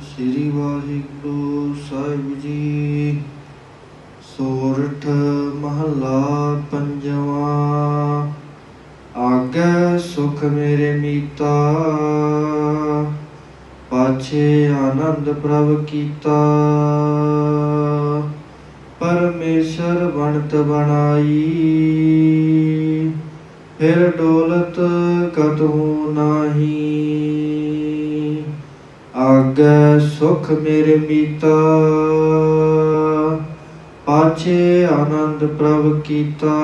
ਸ੍ਰੀ ਵਾਹਿਗੁਰੂ ਸਾਹਿਬ ਜੀ। ਸੋਰਠ ਮਹਲਾ ਪੰਜਵਾਂ। ਆਗੇ ਸੁਖ ਮੇਰੇ ਮੀਤਾ। ਪਾਛੇ ਆਨੰਦ ਪ੍ਰਭ ਕੀਤਾ। ਪਰਮੇਸ਼ਰ ਬਣਤ ਬਣਾਈ। ਫਿਰ ਡੋਲਤ ਕਤਹੂ ਨਾਹੀ। ਆਗੇ ਸੁਖ ਮੇਰੇ ਮੀਤਾ। ਪਾਛੇ ਆਨੰਦ ਪ੍ਰਭ ਕੀਤਾ।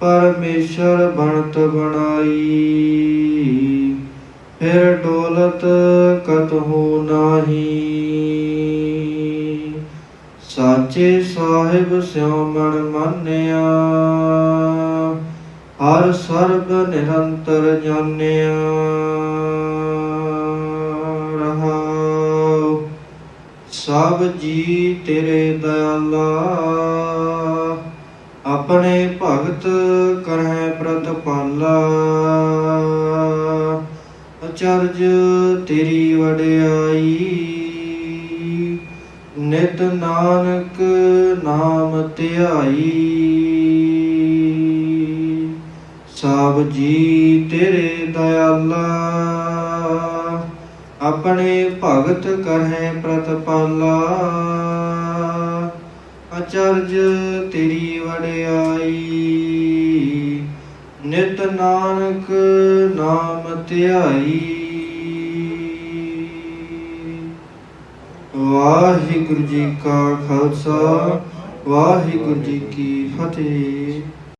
ਪਰਮੇਸ਼ਰ ਬਣਤ ਬਣਾਈ। ਫਿਰ ਡੋਲਤ ਕਤਹੂ ਨਾਹੀ। ਸਾਚੇ ਸਾਹਿਬ ਸਿਉ ਮਨ ਮੰਨਿਆ। ਹਰ ਸਰਬ ਨਿਰੰਤਰ ਜਾਣਿਆ। ਰਹਾਉ, ਸਭ ਜੀ ਤੇਰੇ ਦਇਆਲਾ। ਆਪਣੇ ਭਗਤ ਕਰਹਿ ਪ੍ਰਤਪਾਲਾ ਅਚਰਜ ਤੇਰੀ ਵਡਿਆਈ। ਨਿਤ ਨਾਨਕ ਨਾਮ ਧਿਆਈ। ਸਭ ਜੀ ਤੇਰੇ ਦਇਆਲਾ, ਆਪਣੇ ਭਗਤ ਕਰਹਿ ਪ੍ਰਤਪਾਲਾ। ਅਚਰਜ ਤੇਰੀ ਵਡਿਆਈ, ਨਿਤ ਨਾਨਕ ਨਾਮ ਧਿਆਈ। ਵਾਹਿਗੁਰੂ ਜੀ ਕਾ ਖਾਲਸਾ, ਵਾਹਿਗੁਰੂ ਜੀ ਕੀ ਫਤਿਹ।